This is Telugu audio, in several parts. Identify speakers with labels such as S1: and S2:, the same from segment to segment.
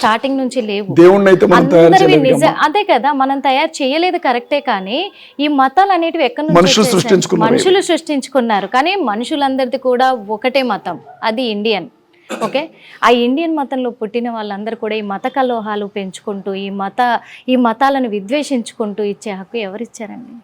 S1: స్టార్టింగ్ నుంచి లేవు. నిజ అదే కదా మనం తయారు చేయలేదు కరెక్టే కానీ ఈ మతాలు అనేటివి ఎక్కడి నుంచి
S2: మనుషులు
S1: వచ్చేసాయి?
S2: సృష్టించుకున్నారు
S1: మనుషులు సృష్టించుకున్నారు. కానీ మనుషులందరిది కూడా ఒకటే మతం అది ఇండియన్. ఓకే? ఆ ఇండియన్ మతంలో పుట్టిన వాళ్ళందరూ కూడా ఈ మత కలోహాలు పెంచుకుంటూ ఈ మత ఈ మతాలను విద్వేషించుకుంటూ ఇచ్చే హక్కు ఎవరిచ్చారండి?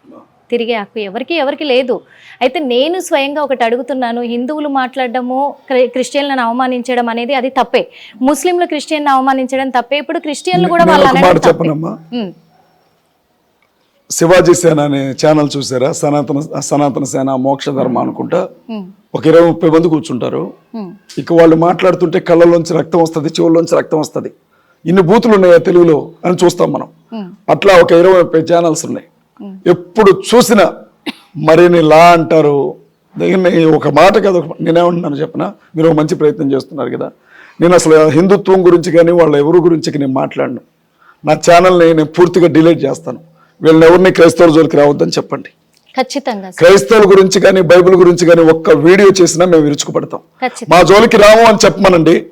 S1: తిరిగే హక్కు ఎవరికి ఎవరికి లేదు. అయితే నేను స్వయంగా ఒకటి అడుగుతున్నాను హిందువులు మాట్లాడడము క్రి- క్రిస్టియన్లను అవమానించడం అనేది అది తప్పే. ముస్లింలు క్రిస్టియన్ అవమానించడం తప్పే. ఇప్పుడు క్రిస్టియన్లు కూడా వాళ్ళు
S2: శివాజీ సేన అనే ఛానల్ చూసారా? సనాతన సనాతన సేన మోక్ష ధర్మ అనుకుంటా. ఒక ఇరవై ముప్పై మంది కూర్చుంటారు. ఇక వాళ్ళు మాట్లాడుతుంటే కళ్ళలోంచి రక్తం వస్తుంది చెవుల్లోంచి రక్తం వస్తుంది. ఇన్ని బూతులు ఉన్నాయా తెలుగులో అని చూస్తాం మనం. అట్లా ఒక ఇరవై ముప్పై ఛానల్స్ ఉన్నాయి. ఎప్పుడు చూసినా మరిన్ని లా అంటారు. దీన్ని ఒక మాట కదా ఒక- నేనేమంటున్నాను చెప్పిన? మీరు ఒక మంచి ప్రయత్నం చేస్తున్నారు కదా. నేను అసలు హిందుత్వం గురించి కానీ వాళ్ళ ఎవరి గురించి నేను మాట్లాడను. నా ఛానల్ని నేను పూర్తిగా డిలీట్ చేస్తాను. వీళ్ళని ఎవరిని క్రైస్తవుల జోలికి రావద్దని చెప్పండి.
S1: ఖచ్చితంగా
S2: క్రైస్తవుల గురించి కానీ బైబిల్ గురించి కానీ ఒక్క వీడియో చేసినా మేము విరుచుకుపడతాం. మా జోలికి రాము అని చెప్పమనండి.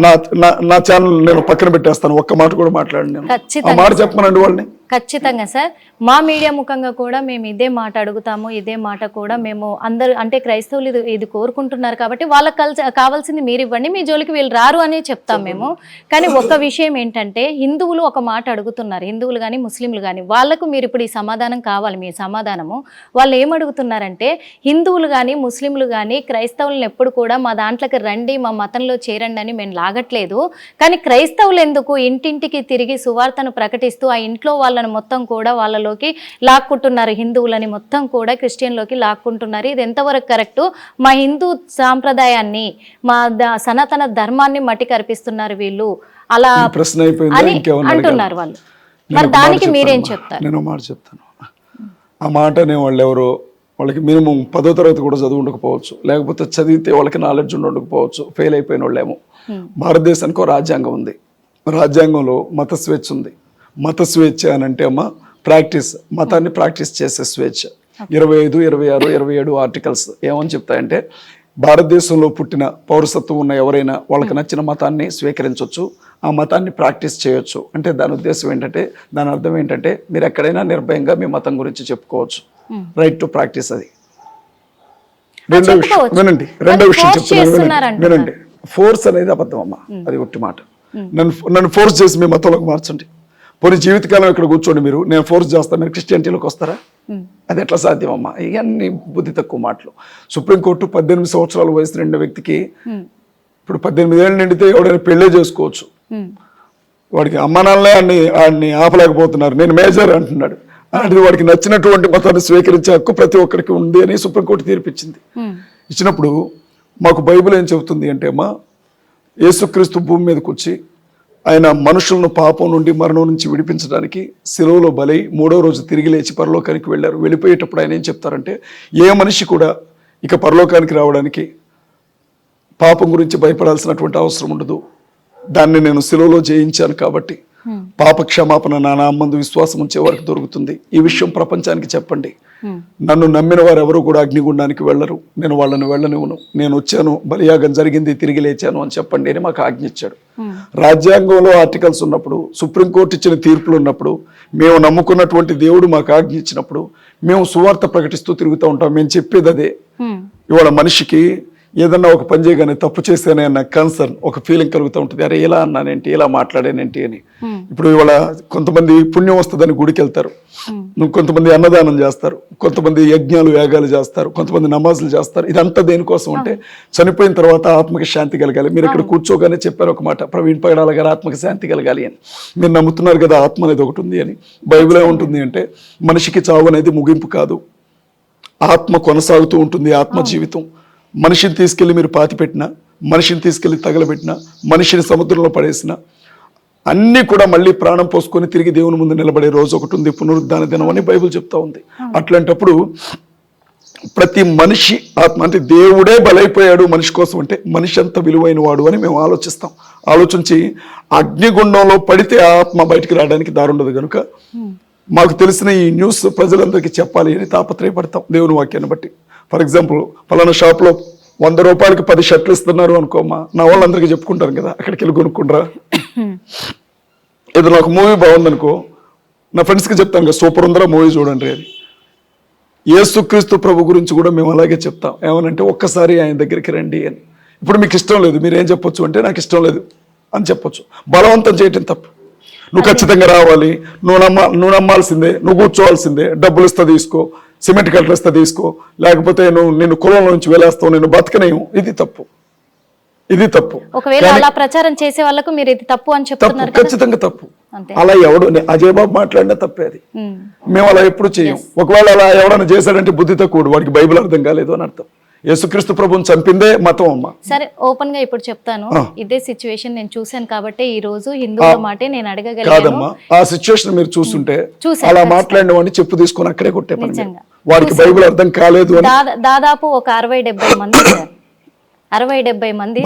S2: నా నా నా ఛానల్ నేను పక్కన పెట్టేస్తాను. ఒక్క మాట కూడా మాట్లాడి నేను. ఆ మాట చెప్పమనండి వాళ్ళని.
S1: ఖచ్చితంగా సార్ మా మీడియా ముఖంగా కూడా మేము ఇదే మాట అడుగుతాము ఇదే మాట కూడా మేము అందరు అంటే క్రైస్తవులు ఇది ఇది కోరుకుంటున్నారు కాబట్టి వాళ్ళకి కలిసి కావాల్సింది మీరు ఇవ్వండి మీ జోలికి వీళ్ళు రారు అని చెప్తాం మేము. కానీ ఒక విషయం ఏంటంటే హిందువులు ఒక మాట అడుగుతున్నారు హిందువులు కానీ ముస్లింలు కానీ వాళ్ళకు మీరు ఇప్పుడు ఈ సమాధానం కావాలి మీ సమాధానము. వాళ్ళు ఏం అడుగుతున్నారంటే హిందువులు కానీ ముస్లింలు కానీ క్రైస్తవులను ఎప్పుడు కూడా మా దాంట్లోకి రండి మా మతంలో చేరండి అని మేము లాగట్లేదు. కానీ క్రైస్తవులు ఎందుకు ఇంటింటికి తిరిగి సువార్తను ప్రకటిస్తూ ఆ ఇంట్లో వాళ్ళని మొత్తం కూడా వాళ్ళలోకి లాక్కుంటున్నారు. హిందువులని మొత్తం కూడా క్రిస్టియన్లోకి లాక్కుంటున్నారు. ఇది ఎంతవరకు కరెక్టు? మా హిందూ సాంప్రదాయాన్ని మా సనాతన ధర్మాన్ని మట్టి కనిపిస్తున్నారు వీళ్ళు. అలా
S2: ప్రశ్న అయిపోయిందా?
S1: అని అంటున్నారు వాళ్ళు.
S2: నేను
S1: మరి దానికి మీరేం. చెప్తారు?
S2: నేను మాట చెప్తాను ఆ మాట అనే వాళ్ళు ఎవరో వాళ్ళకి మినిమం పదో తరగతి కూడా చదువు ఉండకపోవచ్చు. లేకపోతే చదివితే వాళ్ళకి నాలెడ్జ్ ఉండి ఉండకపోవచ్చు. ఫెయిల్ అయిపోయిన వాళ్ళేమో. భారతదేశానికి ఒక రాజ్యాంగం ఉంది. రాజ్యాంగంలో మత స్వేచ్ఛ ఉంది. మత స్వేచ్ఛ అని అంటే అమ్మ ప్రాక్టీస్ మతాన్ని ప్రాక్టీస్ చేసే స్వేచ్ఛ. ఇరవై ఐదు ఇరవై ఆరు ఇరవై ఏడు ఆర్టికల్స్ ఏమని చెప్తాయంటే భారతదేశంలో పుట్టిన పౌరసత్వం ఉన్న ఎవరైనా వాళ్ళకి నచ్చిన మతాన్ని స్వీకరించవచ్చు ఆ మతాన్ని ప్రాక్టీస్ చేయొచ్చు. అంటే దాని ఉద్దేశం ఏంటంటే దాని అర్థం ఏంటంటే మీరు ఎక్కడైనా నిర్భయంగా మీ మతం గురించి చెప్పుకోవచ్చు. రైట్ టు ప్రాక్టీస్ అది. రెండో విషయం. వినండి రెండో విషయం చెప్తున్నాను వినండి. ఫోర్స్ అనేది అబద్ధం అమ్మ. అది ఒట్టి మాట. నన్ను నన్ను ఫోర్స్ చేసి మీ మతంలోకి మార్చండి. పోనీ జీవితకాలం ఇక్కడ కూర్చోండి మీరు. నేను ఫోర్స్ చేస్తాను మీరు క్రిస్టియానిటీలోకి వస్తారా? అది ఎట్లా సాధ్యం అమ్మా ఇవన్నీ బుద్ధి తక్కువ మాటలు. సుప్రీంకోర్టు పద్దెనిమిది సంవత్సరాల వయసు నిండిన వ్యక్తికి ఇప్పుడు పద్దెనిమిది ఏళ్ళు నిండితే ఎవడైనా పెళ్ళే చేసుకోవచ్చు. వాడికి అమ్మానాలనే అన్ని వాడిని ఆపలేకపోతున్నారు. నేను మేజర్ అంటున్నాడు. అలాంటిది వాడికి నచ్చినటువంటి మతాన్ని స్వీకరించే హక్కు ప్రతి ఒక్కరికి ఉంది అని సుప్రీంకోర్టు తీర్పిచ్చింది. ఇచ్చినప్పుడు మాకు బైబిల్ ఏం చెబుతుంది అంటే అమ్మా యేసుక్రీస్తు భూమి మీదకి వచ్చి ఆయన మనుషులను పాపం నుండి మరణం నుంచి విడిపించడానికి శిలువలో బలై మూడో రోజు తిరిగి లేచి పరలోకానికి వెళ్ళారు. వెళ్ళిపోయేటప్పుడు ఆయన ఏం చెప్తారంటే ఏ మనిషి కూడా ఇక పరలోకానికి రావడానికి పాపం గురించి భయపడాల్సినటువంటి అవసరం ఉండదు. దాన్ని నేను శిలువలో జయించాను కాబట్టి పాప క్షమాపణ నా నామందు విశ్వాసం ఉంచే వరకు దొరుకుతుంది. ఈ విషయం ప్రపంచానికి చెప్పండి. నన్ను నమ్మిన వారు ఎవరు కూడా అగ్నిగుండానికి వెళ్ళరు. నేను వాళ్ళని వెళ్ళనివ్వను. నేను వచ్చాను. బలియాగం జరిగింది. తిరిగి లేచాను అని చెప్పండి అని మాకు ఆజ్ఞ ఇచ్చాడు. రాజ్యాంగంలో ఆర్టికల్స్ ఉన్నప్పుడు సుప్రీంకోర్టు ఇచ్చిన తీర్పులు ఉన్నప్పుడు మేము నమ్ముకున్నటువంటి దేవుడు మాకు ఆజ్ఞ ఇచ్చినప్పుడు మేము సువార్త ప్రకటిస్తూ తిరుగుతూ ఉంటాం. మేము చెప్పేది అదే. ఇవాళ మనిషికి ఏదన్నా ఒక పని చేయగానే తప్పు చేస్తేనే అన్న కన్సర్న్ ఒక ఫీలింగ్ కలుగుతూ ఉంటుంది. అరే ఇలా అన్నానేంటి ఇలా మాట్లాడానేంటి అని. ఇప్పుడు ఇవాళ కొంతమంది పుణ్యం వస్తుందని గుడికి వెళ్తారు కొంతమంది అన్నదానం చేస్తారు. కొంతమంది యజ్ఞాలు యాగాలు చేస్తారు. కొంతమంది నమాజులు చేస్తారు. ఇదంతా దేనికోసం అంటే చనిపోయిన తర్వాత ఆత్మకి శాంతి కలగాలి. మీరు ఇక్కడ కూర్చోగానే చెప్పారు ఒక మాట ప్రవీణ్ పగడాల గారు ఆత్మకి శాంతి కలగాలి అని. మీరు నమ్ముతున్నారు కదా ఆత్మ అనేది ఒకటి ఉంది అని. బైబిల్ ఏముంటుంది అంటే మనిషికి చావు అనేది ముగింపు కాదు. ఆత్మ కొనసాగుతూ ఉంటుంది ఆత్మ జీవితం. మనిషిని తీసుకెళ్ళి మీరు పాతి పెట్టిన మనిషిని తీసుకెళ్ళి తగలబెట్టిన మనిషిని సముద్రంలో పడేసిన అన్నీ కూడా మళ్ళీ ప్రాణం పోసుకొని తిరిగి దేవుని ముందు నిలబడే రోజు ఒకటి ఉంది పునరుద్ధాన దినం అని బైబిల్ చెప్తా ఉంది. అట్లాంటప్పుడు ప్రతి మనిషి ఆత్మ అంటే దేవుడే బలైపోయాడు మనిషి కోసం అంటే మనిషి అంత విలువైన వాడు అని మేము ఆలోచిస్తాం. ఆలోచించి అగ్నిగుండంలో పడితే ఆత్మ బయటికి రావడానికి దారుండదు కనుక మాకు తెలిసిన ఈ న్యూస్ ప్రజలందరికీ చెప్పాలి అని తాపత్రయపడతాం దేవుని వాక్యాన్ని బట్టి. ఫర్ ఎగ్జాంపుల్ ఫలానా షాప్లో వంద రూపాయలకి పది షర్ట్లు ఇస్తున్నారు అనుకోమా నా వాళ్ళందరికీ చెప్పుకుంటాను కదా అక్కడికి వెళ్ళి కొనుక్కుండ్రా
S1: హ్మ్.
S2: ఏదైనా ఒక మూవీ బాగుందనుకో నా ఫ్రెండ్స్కి చెప్తాను కదా సూపర్ ఉందరా మూవీ చూడండి అని యేసుక్రీస్తు ప్రభు గురించి కూడా మేము అలాగే చెప్తాం. ఏమనంటే ఒక్కసారి ఆయన దగ్గరికి రండి అని. ఇప్పుడు మీకు ఇష్టం లేదు మీరు ఏం చెప్పొచ్చు అంటే నాకు ఇష్టం లేదు అని చెప్పొచ్చు. బలవంతం చేయటం తప్పు. నువ్వు ఖచ్చితంగా రావాలి నువ్వు నమ్మ నువ్వు నమ్మాల్సిందే నువ్వు కూర్చోవాల్సిందే డబ్బులు ఇస్తా తీసుకో సిమెంట్ కట్టలు ఇస్తా తీసుకో. లేకపోతే నువ్వు నిన్ను కులంలో నుంచి వెళ్ళేస్తావు నేను బతకనేయం ఇది తప్పు. ఇది తప్పు.
S1: ఒకవేళ అలా ప్రచారం చేసే వాళ్ళకు మీరు ఇది తప్పు అని చెప్తున్నారు
S2: ఖచ్చితంగా తప్పు. అలా ఎవడు అజయ్ బాబు మాట్లాడినా తప్పే అది. మేము. అలా ఎప్పుడు చేయం. ఒకవేళ అలా ఎవడైనా చేశాడంటే బుద్ధి తక్కువ వాడికి బైబిల్ అర్థం కాలేదు అని అర్థం. యేసుక్రీస్తు ప్రభుని చంపిందే మతం అమ్మ.
S1: సరే ఓపెన్గా ఇప్పుడు చెప్తాను. ఇదే సిచ్యువేషన్ నేను చూశాను కాబట్టి ఈ రోజు హిందువుల మాటే నేను అడగగలిగాను.
S2: కాదమ్మా ఆ సిచ్యువేషన్ మీరు చూస్తుంటే అలా మాట్లాడిన వాడిని చెప్పు తీసుకొని అక్కడే కొట్టే పని. వాడికి బైబిల్ అర్థం కాలేదు
S1: దాదాపు ఒక అరవై డెబ్బై మంది అరవై డెబ్బై మంది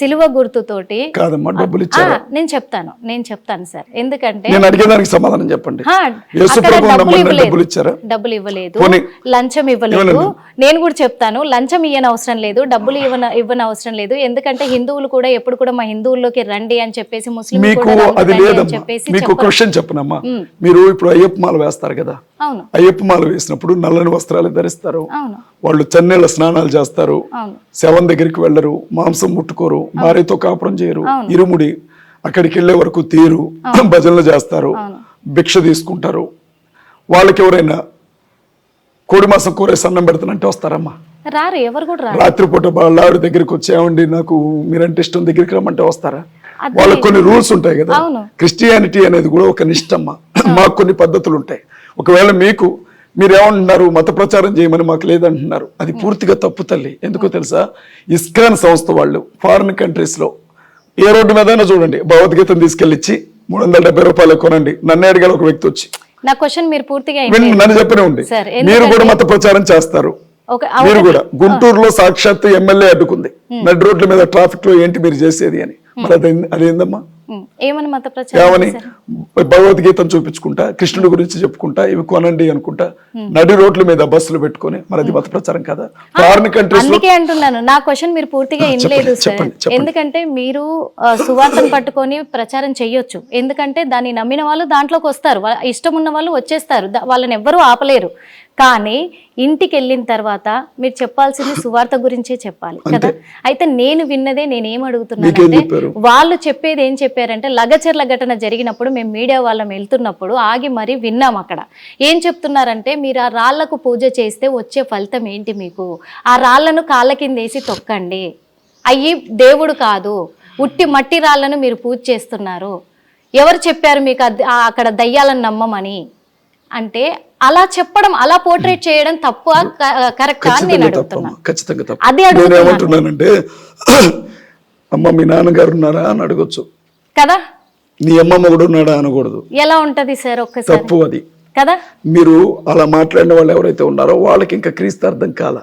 S1: సిలువ గుర్తుతోటి
S2: కాదమ్మా డబ్బులు ఇచ్చారా?
S1: నేను చెప్తాను నేను చెప్తాను సార్. ఎందుకంటే
S2: నేను అడిగేదానికి సమాధానం చెప్పండి.
S1: డబ్బులు ఇవ్వలేదు.
S2: డబ్బులు ఇచ్చారా?
S1: డబ్బులు ఇవ్వలేదు.
S2: పోనీ.
S1: లంచం ఇవ్వలేదు. నేను కూడా చెప్తాను లంచం ఇవ్వని అవసరం లేదు డబ్బులు ఇవ్వన ఇవ్వని అవసరం లేదు. ఎందుకంటే హిందువులు కూడా ఎప్పుడు కూడా మా హిందువుల్లోకి రండి అని చెప్పేసి ముస్లిం
S2: మీకు అది లేదమ్మా.
S1: చెప్పేసి
S2: మీకు
S1: చెప్పరు.
S2: క్వశ్చన్ చెప్పనమ్మా. మీరు ఇప్పుడు అయ్యప్ప మాల వేస్తారు కదా.
S1: అవును.
S2: అయ్యప్ప మాల వేసినప్పుడు నల్లని వస్త్రాలు ధరిస్తారు. వాళ్ళు చన్నీళ్ళ స్నానాలు చేస్తారు. శవం దగ్గరికి వెళ్ళరు మాంసం ముట్టుకోరు భార్యతో కాపురం చేయరు ఇరుముడి అక్కడికి వెళ్ళే వరకు తీరు భజనలు చేస్తారు భిక్ష తీసుకుంటారు. వాళ్ళకి ఎవరైనా కోడి మాసం కూరేసి అన్నం పెడతానంటే వస్తారమ్మా.
S1: రారు ఎవరు కూడా
S2: రాత్రిపూట వాళ్ళ దగ్గరికి వచ్చామండి నాకు మీరంటే ఇష్టం దగ్గరికి రమ్మంటే వస్తారా? వాళ్ళకి కొన్ని రూల్స్ ఉంటాయి కదా. క్రిస్టియానిటీ అనేది కూడా ఒక నిష్టమ్మ. మాకు కొన్ని పద్ధతులు ఉంటాయి ఒకవేళ మీకు మీరు ఏమంటున్నారు మత ప్రచారం చేయమని మాకు లేదంటున్నారు అది పూర్తిగా తప్పు తల్లి. ఎందుకో తెలుసా? ఇస్కాన్ సంస్థ వాళ్ళు ఫారిన్ కంట్రీస్లో ఏ రోడ్డు మీదైనా చూడండి భగవద్గీతను తీసుకెళ్ళి ఇచ్చి మూడు వందల డెబ్బై రూపాయలు కొనండి. నన్ను అడిగాడు ఒక వ్యక్తి వచ్చి.
S1: నా క్వశ్చన్ మీరు పూర్తిగా
S2: నన్ను చెప్పనే ఉంది మీరు కూడా మత ప్రచారం చేస్తారు. మీరు కూడా. గుంటూరులో సాక్షాత్ ఎమ్మెల్యే అడ్డుకుంది. నడి రోడ్ల మీద ట్రాఫిక్లో ఏంటి మీరు చేసేది అని. మరి అది అదేందమ్మా?
S1: ఏమని మత ప్రచారం?
S2: భగవద్గీతను చూపించుకుంటా కృష్ణుడి గురించి చెప్పుకుంటా ఇవి కొనండి అనుకుంటా నడి రోడ్ల మీద బస్సులు పెట్టుకొని మరి మత ప్రచారం కదా? ఫారిన్ కంట్రీస్
S1: అందుకే అంటున్నాను నా క్వశ్చన్ మీరు పూర్తిగా వినలేదు సార్. ఎందుకంటే మీరు సువార్తను పట్టుకొని ప్రచారం చెయ్యొచ్చు ఎందుకంటే దాన్ని నమ్మిన వాళ్ళు దాంట్లోకి వస్తారు. ఇష్టం ఉన్న వాళ్ళు వచ్చేస్తారు. వాళ్ళని ఎవ్వరూ ఆపలేరు. కానీ ఇంటికి వెళ్ళిన తర్వాత మీరు చెప్పాల్సింది సువార్త గురించే చెప్పాలి కదా? అయితే నేను విన్నదే నేను అడుగుతున్నానంటే
S2: చెప్పారు?
S1: వాళ్ళు చెప్పేది ఏం చెప్పారంటే లగచర్ల ఘటన జరిగినప్పుడు మేము మీడియా వాళ్ళం వెళ్తున్నప్పుడు ఆగి మరీ విన్నాం అక్కడ. ఏం చెప్తున్నారంటే మీరు ఆ రాళ్ళకు పూజ చేస్తే వచ్చే ఫలితం ఏంటి మీకు? ఆ రాళ్ళను కాళ్ళ కింద వేసి తొక్కండి. అయ్యి దేవుడు కాదు. ఉట్టి మట్టి రాళ్ళను మీరు పూజ చేస్తున్నారు. ఎవరు చెప్పారు మీకు అక్కడ దయ్యాలను నమ్మమని? అంటే అలా చెప్పడం అలా పోర్ట్రేట్ చేయడం తప్పు? కరెక్ట్? అని నేను అడుగుతున్నా.
S2: ఖచ్చితంగా
S1: అదే
S2: నేను
S1: అడుగుతున్నాను.
S2: ఏమంటున్నానంటే అమ్మ మీ నాన్నగారు ఉన్నారా అని అడగొచ్చు.
S1: కదా?
S2: నీ అమ్మమ్మ కూడా ఉన్నాడా అనకూడదు.
S1: ఎలా ఉంటది సార్ ఒక్కసారి?
S2: తప్పు అది.
S1: కదా?
S2: మీరు అలా మాట్లాడిన వాళ్ళు ఎవరైతే ఉన్నారో వాళ్ళకి ఇంకా క్రీస్తు అర్థం కాల.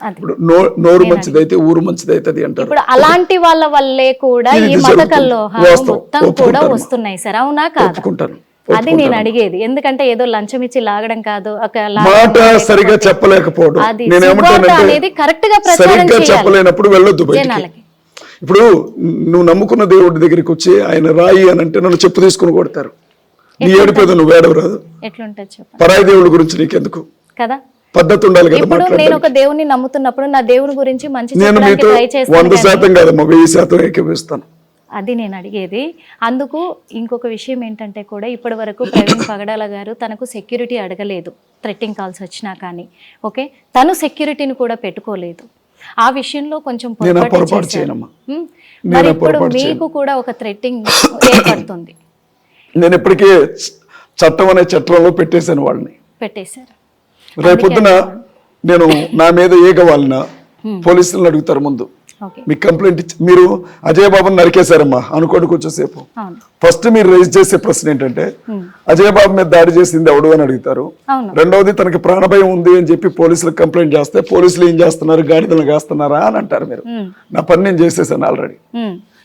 S2: ఇప్పుడు నోరు మంచిదైతే ఊరు మంచిదైతుంది అంటారు.
S1: ఇప్పుడు అలాంటి వాళ్ళ వల్లే కూడా ఈ
S2: ఇది
S1: మత
S2: జరుగుతుంది.
S1: కల్లోహాలు
S2: వాస్తవం.
S1: మొత్తం కూడా. వస్తున్నాయి సార్. అవునా కాదా? అది నేను అడిగేది. ఎందుకంటే ఏదో లంచం ఇచ్చి లాగడం కాదు ఒక
S2: మాట సరిగా చెప్పలేకపోవడం.
S1: అనేది కరెక్ట్గా ప్రచారం
S2: చెప్పలేనప్పుడు వెళ్ళొద్దు
S1: జనాలకి.
S2: ఇప్పుడు నువ్వు నమ్ముకున్న దేవుడి దగ్గరికి వచ్చి ఆయన రాయి అని అంటే నన్ను చెప్పు తీసుకుని కొడతారు. నీ ఏడిపోదు నువ్వు ఏడవరాదు. పరాయి దేవుడి గురించి నీకెందుకు?
S1: కదా?
S2: పద్ధతి ఉండాలి కదా
S1: ఇప్పుడు. నేను ఒక దేవుని నమ్ముతున్నప్పుడు నా దేవుని గురించి మంచి
S2: నేను మీతో వంద శాతం కాదమ్మా వెయ్యి శాతం ఏకీపిస్తాను
S1: అది నేను అడిగేది. అందుకు ఇంకొక విషయం ఏంటంటే కూడా ఇప్పటి వరకు ప్రవీణ్ పగడాల గారు తనకు సెక్యూరిటీ అడగలేదు థ్రెట్టింగ్ కాల్స్ వచ్చినా కానీ. ఓకే? తను సెక్యూరిటీని కూడా పెట్టుకోలేదు. ఆ విషయంలో కొంచెం పొరపాటు.
S2: చేయనమ్మా?
S1: మరి ఇప్పుడు మీకు కూడా ఒక థ్రెట్టింగ్ ఏర్పడుతుంది.
S2: నేను ఇప్పటికే చట్టం అనే చట్టంలో పెట్టేశాను వాళ్ళని.
S1: పెట్టేశారు.
S2: రేపొద్దున నేను నా మీద ఏగ వాళ్ళన పోలీసులను అడుగుతారు ముందు. మీకు కంప్లైంట్ ఇచ్చి మీరు అజయ్ బాబుని నరికేశారమ్మా అనుకోండి కొంచెంసేపు ఫస్ట్ మీరు రైజ్ చేసే ప్రశ్న ఏంటంటే అజయ్ బాబు మీద దాడి చేసింది ఎవడు అని అడుగుతారు. రెండవది తనకి ప్రాణభయం ఉంది అని చెప్పి పోలీసులకు కంప్లైంట్ చేస్తే పోలీసులు ఏం చేస్తున్నారు? గాడిదలు కాస్తున్నారా అని అంటారు మీరు.
S1: ఉమ్,
S2: నా పని నేను చేసేసాను ఆల్రెడీ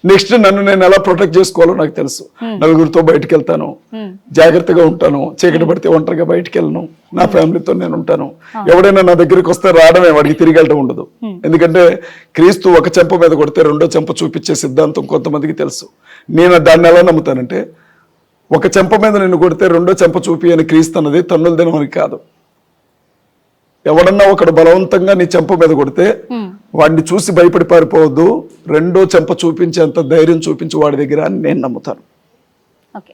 S2: నెక్స్ట్ నన్ను నేను ఎలా ప్రొటెక్ట్ చేసుకోవాలో నాకు తెలుసు. నలుగురితో బయటకు వెళ్తాను
S1: ఉమ్.
S2: జాగ్రత్తగా ఉంటాను. చీకటి పడితే ఒంటరిగా బయటికి వెళ్ళను నా ఫ్యామిలీతో నేను ఉంటాను. ఎవడైనా నా దగ్గరికి వస్తే రావడమే వాడికి తిరిగి వెళ్ళడం ఉండదు. ఎందుకంటే క్రీస్తు ఒక చెంప మీద కొడితే రెండో చెంప చూపించే సిద్ధాంతం కొంతమందికి తెలుసు. నేను దాన్ని ఎలా నమ్ముతానంటే ఒక చెంప మీద నిన్ను కొడితే రెండో చెంప చూపి అని క్రీస్తున్నది తన్నులు తినమని కాదు. ఎవడన్నా ఒకడు బలవంతంగా నీ చెంప మీద కొడితే వాడిని చూసి భయపడి పారిపోవద్దు రెండో చెంప చూపించేంత ధైర్యం చూపించి వాడి దగ్గర అని నేను నమ్ముతాను.
S1: ఓకే.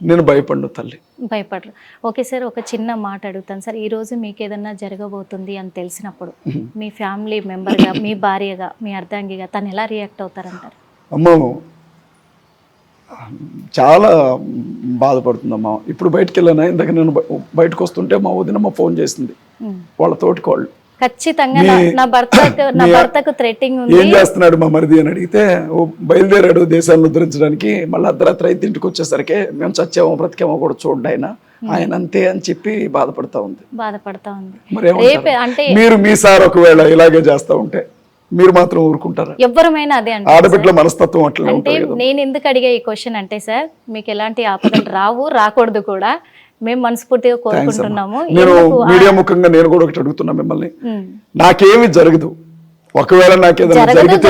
S2: నేను భయపడ్ను తల్లి.
S1: భయపడరు. ఓకే సార్ ఒక చిన్న మాట అడుగుతాను సార్. ఈ రోజు మీకు ఏదన్నా జరగబోతుంది అని తెలిసినప్పుడు మీ ఫ్యామిలీ మెంబర్గా మీ భార్యగా మీ అర్ధాంగిగా తను ఎలా రియాక్ట్ అవుతారంటారు?
S2: అమ్మ! చాలా బాధపడుతుందమ్మా. ఇప్పుడు బయటికి వెళ్ళాను? ఇందాక నేను బయటకు వస్తుంటే మా వదినమ్మ ఫోన్ చేసింది. వాళ్ళ తోటికి వాళ్ళు
S1: ఖచ్చితంగా నా- భర్తకు నా భర్తకు థ్రెట్టింగ్ ఉంది.
S2: ఏం చేస్తున్నాడు మా మరిది అని అడిగితే "ఓ, బయలుదేరాడు దేశాన్ని ఉద్ధరించడానికి మళ్ళీ అర్ధరాత్రి అయితే ఇంటికి వచ్చేసరికి మేము చచ్చామో బ్రతికేమో కూడా చూడండి ఆయన. ఆయన అంతే అని చెప్పి బాధపడతా ఉంది.
S1: బాధపడతా ఉంది? అంటే
S2: మీరు మీ సార్ ఒకవేళ ఇలాగే చేస్తా ఉంటే మీరు మాత్రం ఊరుకుంటారా?
S1: ఎవ్వరమైనా అదే అంటే
S2: ఆడబిడ్డల మనస్తత్వం అట్లనే
S1: అంటే నేను ఎందుకు అడిగే ఈ క్వశ్చన్ అంటే సార్ మీకు ఎలాంటి ఆపదలు రావు రాకూడదు కూడా. మేము మనస్ఫూర్తిగా కోరుకుంటున్నాము.
S2: మీడియా ముఖంగా నేను కూడా ఒకటి అడుగుతున్నా మిమ్మల్ని. నాకేమి జరగదు. ఒకవేళ నాకు ఏదైనా
S1: జరగదు,
S2: జరిగితే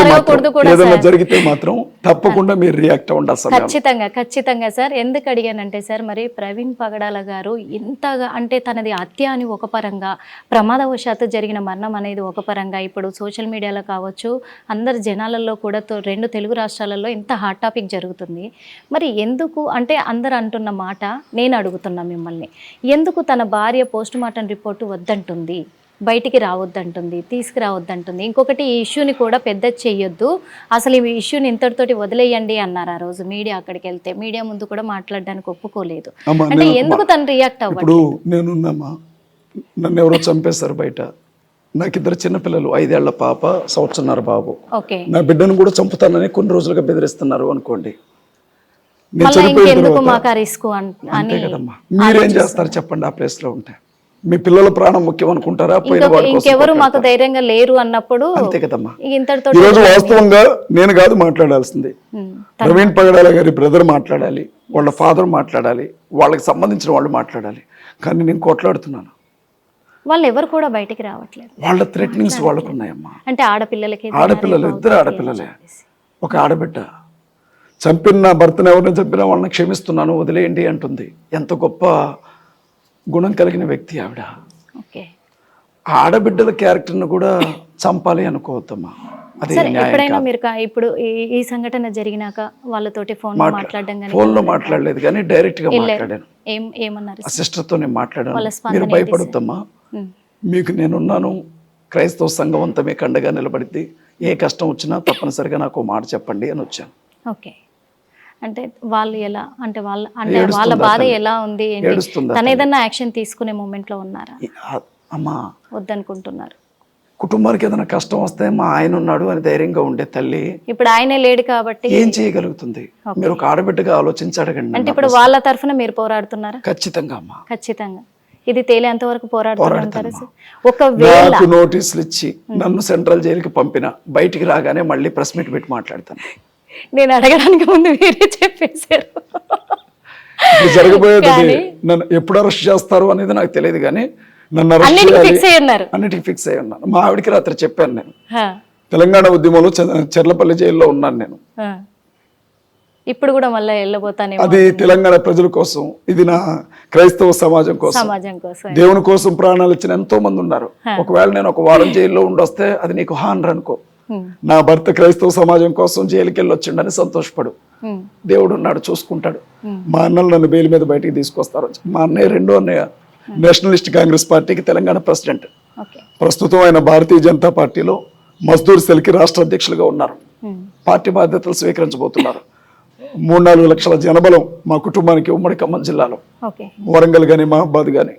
S2: ఏదైనా. జరిగితే మాత్రం తప్పకుండా మీరు రియాక్ట్ అవ్వండి అసలు
S1: ఖచ్చితంగా ఖచ్చితంగా సార్. ఎందుకు అడిగానంటే సార్ మరి ప్రవీణ్ పగడాల గారు ఇంతగా అంటే తనది హత్య అని ఒక పరంగా ప్రమాదవశాత్తు జరిగిన మరణం అనేది ఒక పరంగా ఇప్పుడు సోషల్ మీడియాలో కావచ్చు అందరు జనాలలో కూడా రెండు తెలుగు రాష్ట్రాలలో ఇంత హాట్ టాపిక్ జరుగుతుంది. మరి ఎందుకు అంటే అందరు అంటున్న మాట నేను అడుగుతున్నా మిమ్మల్ని. ఎందుకు తన భార్య పోస్ట్ మార్టం రిపోర్టు వద్దంటుంది? బయటికి రావద్దంటుంది తీసుకురావద్దంటుంది. ఇంకొకటి ఈ ఇష్యూని కూడా పెద్ద చెయ్యొద్దు. అసలు ఈ ఇష్యూని ఇంతటితోటి వదిలేయండి అన్నారు ఆ రోజు మీడియా అక్కడికి వెళ్తే. మీడియా ముందు కూడా మాట్లాడడానికి ఒప్పుకోలేదు. అంటే
S2: నేను-
S1: ఎందుకు తను రియాక్ట్
S2: ఇప్పుడు నేనున్నామా? నన్ను ఎవరో చంపేశారు బయట. నాకు ఇద్దరు చిన్నపిల్లలు ఐదేళ్ళ పాప సంవత్సరన్నర బాబు.
S1: ఓకే.
S2: నా బిడ్డను కూడా చంపుతానని కొన్ని రోజులుగా బెదిరిస్తున్నారు అనుకోండి. నేను మీరేం చేస్తారు చెప్పండి ఆ ప్లేస్లో ఉంటే. మీ పిల్లల ప్రాణం ముఖ్యం అనుకుంటారా? పోయిన
S1: ఇంకెవరు మాకు ధైర్యంగా లేరు అన్నప్పుడు
S2: అంతే కదమ్మా. ఈ రోజు వాస్తవంగా నేను కాదు మాట్లాడాల్సింది. ప్రవీణ్ పగడాల గారి బ్రదర్ మాట్లాడాలి వాళ్ళ ఫాదర్ మాట్లాడాలి వాళ్ళకి సంబంధించిన వాళ్ళు మాట్లాడాలి. కానీ నేను కొట్లాడుతున్నాను.
S1: వాళ్ళు ఎవరు కూడా బయటికి రావట్లేదు.
S2: వాళ్ళ థ్రెటనింగ్స్ వాళ్ళకు ఉన్నాయమ్మా.
S1: అంటే ఆడపిల్లలకి
S2: ఆడపిల్లలు ఇద్దరు ఆడపిల్లలే. ఒక ఆడబిడ్డ. చంపిన నా భర్తను ఎవరిని చంపినా వాళ్ళని క్షమిస్తున్నాను వదిలేయండి అంటుంది. ఎంత గొప్ప గుణం కలిగిన వ్యక్తి ఆవిడ. ఆడబిడ్డల క్యారెక్టర్ను కూడా చంపాలి అనుకోవద్దమ్మా.
S1: ఎప్పుడైనా మీరు ఇప్పుడు ఈ- సంఘటన జరిగినాక వాళ్ళతోటి ఫోన్ మాట్లాడడం
S2: ఫోన్లో మాట్లాడలేదు కానీ డైరెక్ట్గా మాట్లాడాను.
S1: ఏం ఏమన్నారు?
S2: సిస్టర్తో నేను మాట్లాడాను. మీరు భయపడొద్దమ్మా. మీకు నేనున్నాను. క్రైస్తవ సంఘం అంతా మీకు అండగా నిలబడిద్ది. ఏ కష్టం వచ్చినా తప్పనిసరిగా నాకు మాట చెప్పండి అని వచ్చాను.
S1: ఓకే. అంటే వాళ్ళు ఎలా అంటే వాళ్ళ అంటే వాళ్ళ బాధ? ఎలా ఉంది తను ఏదన్నా యాక్షన్ తీసుకునే మూమెంట్లో ఉన్నారా
S2: అమ్మా.
S1: వద్దనుకుంటున్నారు.
S2: కుటుంబానికి ఏదైనా కష్టం వస్తే మా ఆయన ఉన్నాడు అని ధైర్యంగా ఉండే తల్లి
S1: ఇప్పుడు ఆయనే లేడు కాబట్టి
S2: ఏం చేయగలుగుతుంది? మీరు ఒక ఆడబిడ్డగా ఆలోచించి అడగండి
S1: అంటే. ఇప్పుడు వాళ్ళ తరఫున మీరు పోరాడుతున్నారా?
S2: ఖచ్చితంగా అమ్మా.
S1: ఖచ్చితంగా. ఇది తేలేంత వరకు ఒకవేళ
S2: నాకు నోటీసులు ఇచ్చి నన్ను సెంట్రల్ జైలుకి పంపిన బయటికి రాగానే మళ్ళీ ప్రెస్ మీట్ పెట్టి మాట్లాడతాను.
S1: నేను అడగడానికి ముందు మీరే చెప్పేశారు.
S2: జరగబోయేది నన్ను ఎప్పుడు అరెస్ట్ చేస్తారు అనేది నాకు తెలియదు కానీ నన్ను అరెస్ట్
S1: ఫిక్స్ అయ్యి ఉన్నారు.
S2: అన్నిటికీ ఫిక్స్ అయి ఉన్నాను. మా ఆవిడకి రాత్రి చెప్పాను నేను. తెలంగాణ ఉద్యమంలో చెర్లపల్లి జైల్లో ఉన్నాను నేను.
S1: ఇప్పుడు కూడా మళ్ళీ వెళ్ళబోతానేమో
S2: అది తెలంగాణ ప్రజల కోసం ఇది నా క్రైస్తవ సమాజం కోసం.
S1: సమాజం కోసం.
S2: దేవుని కోసం ప్రాణాలు ఇచ్చిన ఎంతో మంది ఉన్నారు ఒకవేళ నేను ఒక వారం జైల్లో ఉండొస్తే అది నీకు హానర్ అనుకో. నా భర్త క్రైస్తవ సమాజం కోసం జైలుకి వెళ్ళి వచ్చిండని సంతోషపడు. దేవుడు ఉన్నాడు చూసుకుంటాడు. మా అన్నలు నన్ను బెయిల్ మీద బయటికి తీసుకొస్తారు. మా అన్నయ్య రెండో అన్నయ్య నేషనలిస్ట్ కాంగ్రెస్ పార్టీకి తెలంగాణ ప్రెసిడెంట్. ప్రస్తుతం ఆయన భారతీయ జనతా పార్టీలో మజ్దూర్ సెల్కి రాష్ట్ర అధ్యక్షులుగా ఉన్నారు. పార్టీ బాధ్యతలు స్వీకరించబోతున్నారు. మూడు నాలుగు లక్షల జనబలం మా కుటుంబానికి ఉమ్మడి ఖమ్మం జిల్లాలో. వరంగల్ కానీ మహబాద్ కానీ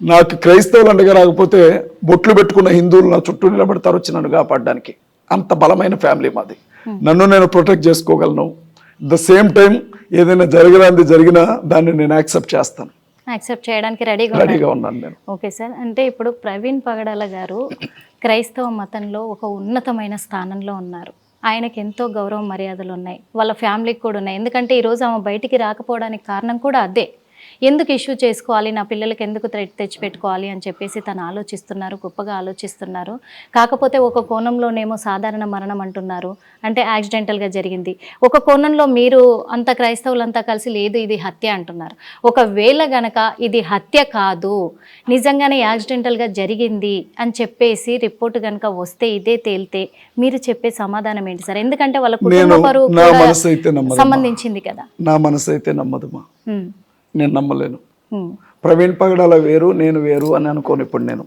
S2: నాకు క్రైస్తవులు అండగా రాకపోతే బొట్లు పెట్టుకున్న హిందువులు నా చుట్టూ నిలబడతారు వచ్చి నన్ను కాపాడడానికి. అంత బలమైన ఫ్యామిలీ మాది. నన్ను నేను ప్రొటెక్ట్ చేసుకోగలను. ద సేమ్ టైం ఏదైనా జరగడానికి జరిగినా దాన్ని నేను యాక్సెప్ట్ చేస్తాను.
S1: యాక్సెప్ట్ చేయడానికి రెడీగా
S2: రెడీగా ఉన్నాను. నేను.
S1: ఓకే సార్ అంటే ఇప్పుడు ప్రవీణ్ పగడాల గారు క్రైస్తవ మతంలో ఒక ఉన్నతమైన స్థానంలో ఉన్నారు. ఆయనకి ఎంతో గౌరవ మర్యాదలు ఉన్నాయి. వాళ్ళ ఫ్యామిలీకి కూడా ఉన్నాయి. ఎందుకంటే ఈరోజు ఆమె బయటికి రాకపోవడానికి కారణం కూడా అదే. ఎందుకు ఇష్యూ చేసుకోవాలి? నా పిల్లలకి ఎందుకు థ్రెట్ తెచ్చిపెట్టుకోవాలి? అని చెప్పేసి తను ఆలోచిస్తున్నారు గొప్పగా ఆలోచిస్తున్నారు. కాకపోతే ఒక కోణంలోనేమో సాధారణ మరణం అంటున్నారు. అంటే యాక్సిడెంటల్గా జరిగింది. ఒక కోణంలో మీరు అంత క్రైస్తవులంతా కలిసి లేదు ఇది హత్య అంటున్నారు. ఒకవేళ గనక ఇది హత్య కాదు నిజంగానే యాక్సిడెంటల్గా జరిగింది అని చెప్పేసి రిపోర్ట్ కనుక వస్తే ఇదే తేలితే మీరు చెప్పే సమాధానం ఏంటి సార్? ఎందుకంటే వాళ్ళ కుటుంబ సంబంధించింది కదా.
S2: నా మనసు అయితే నమ్మదమ్మా.
S1: ఉమ్,
S2: నేను నమ్మలేను. ప్రవీణ్ పగడాల వేరు నేను వేరు అని అనుకోను ఇప్పుడు నేను.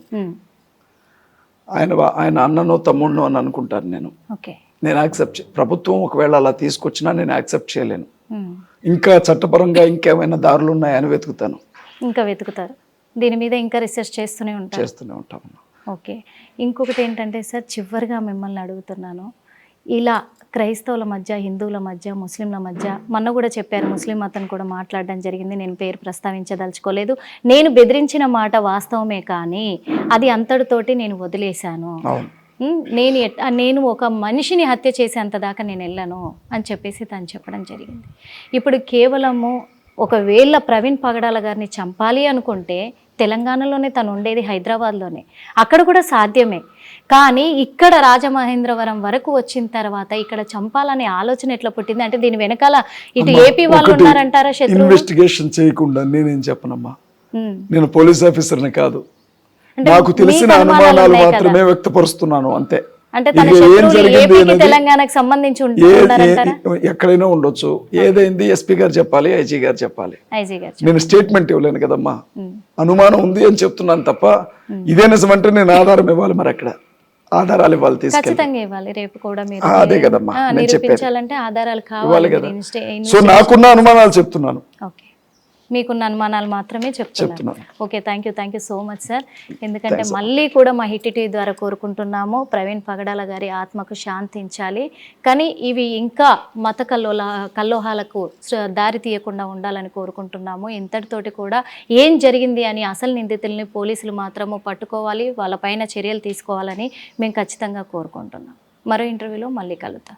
S2: ఆయన ఆయన అన్ననో తమ్ముడినో అని అనుకుంటాను నేను.
S1: ఓకే.
S2: నేను యాక్సెప్ట్ చే- ప్రభుత్వం ఒకవేళ అలా తీసుకొచ్చినా నేను యాక్సెప్ట్ చేయలేను. ఇంకా చట్టపరంగా ఇంకేమైనా దారులు ఉన్నాయని వెతుకుతాను.
S1: ఇంకా వెతుకుతారు. దీని మీద ఇంకా రీసెర్చ్ చేస్తూనే ఉంటారు.
S2: చేస్తూనే ఉంటాను
S1: ఓకే. ఇంకొకటి ఏంటంటే సార్ చివరిగా మిమ్మల్ని అడుగుతున్నాను. ఇలా క్రైస్తవుల మధ్య హిందువుల మధ్య ముస్లింల మధ్య మొన్న కూడా చెప్పారు ముస్లిం అతను కూడా మాట్లాడడం జరిగింది నేను పేరు ప్రస్తావించదలుచుకోలేదు. నేను బెదిరించిన మాట వాస్తవమే కానీ అది అంతటితోటి నేను వదిలేశాను. నేను నేను ఒక మనిషిని హత్య చేసేంత దాకా నేను వెళ్ళను అని చెప్పేసి తను చెప్పడం జరిగింది. ఇప్పుడు కేవలము ఒకవేళ ప్రవీణ్ పగడాల గారిని చంపాలి అనుకుంటే తెలంగాణలోనే తను ఉండేది హైదరాబాద్లోనే. అక్కడ కూడా సాధ్యమే. కానీ ఇక్కడ రాజమహేంద్రవరం వరకు వచ్చిన తర్వాత ఇక్కడ చంపాలనే ఆలోచన ఎట్లా పుట్టింది? అంటే దీని వెనకాల ఇటు ఏపీ వాళ్ళు ఉన్నారంటారా
S2: ఇన్వెస్టిగేషన్ చేయకుండా నేనేం చెప్పనమ్మా? నేను పోలీస్ ఆఫీసర్ని కాదు. నాకు తెలిసిన
S1: అనుమానాలు
S2: మాత్రమే వ్యక్తపరుస్తున్నాను అంతే.
S1: అంటే తెలంగాణకు సంబంధించి
S2: ఎక్కడైనా ఉండొచ్చు. ఏదైంది? ఎస్పీ గారు చెప్పాలి ఐజీ గారు చెప్పాలి. నేను స్టేట్మెంట్ ఇవ్వలేను కదమ్మా. అనుమానం ఉంది అని చెప్తున్నాను తప్ప ఇదే నిజమంటే నేను ఆధారం ఇవ్వాలి మరి అక్కడ. ఆధారాలు ఇవ్వాలి తీసుకెళ్ళి.
S1: ఖచ్చితంగా ఇవ్వాలి. రేపు కూడా మీరు
S2: అదే కదమ్మా, నేను చెప్పేది.
S1: నిరూపించాలంటే ఆధారాలు కావాలి.
S2: కదా. సో నాకున్న అనుమానాలు చెప్తున్నాను.
S1: ఓకే. మీకున్న అనుమానాలు మాత్రమే చెప్తున్నారు
S2: చెప్తున్నాను.
S1: Okay thank you thank you so much sir ఎందుకంటే మళ్ళీ కూడా మా హిట్ టీవీ ద్వారా కోరుకుంటున్నాము. ప్రవీణ్ పగడాల గారి ఆత్మకు శాంతించాలి. కానీ ఇవి ఇంకా మత కల్లోల కల్లోహాలకు దారి తీయకుండా ఉండాలని కోరుకుంటున్నాము. ఇంతటితోటి కూడా ఏం జరిగింది అని అసలు నిందితుల్ని పోలీసులు మాత్రము పట్టుకోవాలి. వాళ్ళపైన చర్యలు తీసుకోవాలని మేము ఖచ్చితంగా కోరుకుంటున్నాం. మరో ఇంటర్వ్యూలో మళ్ళీ కలుద్దాం.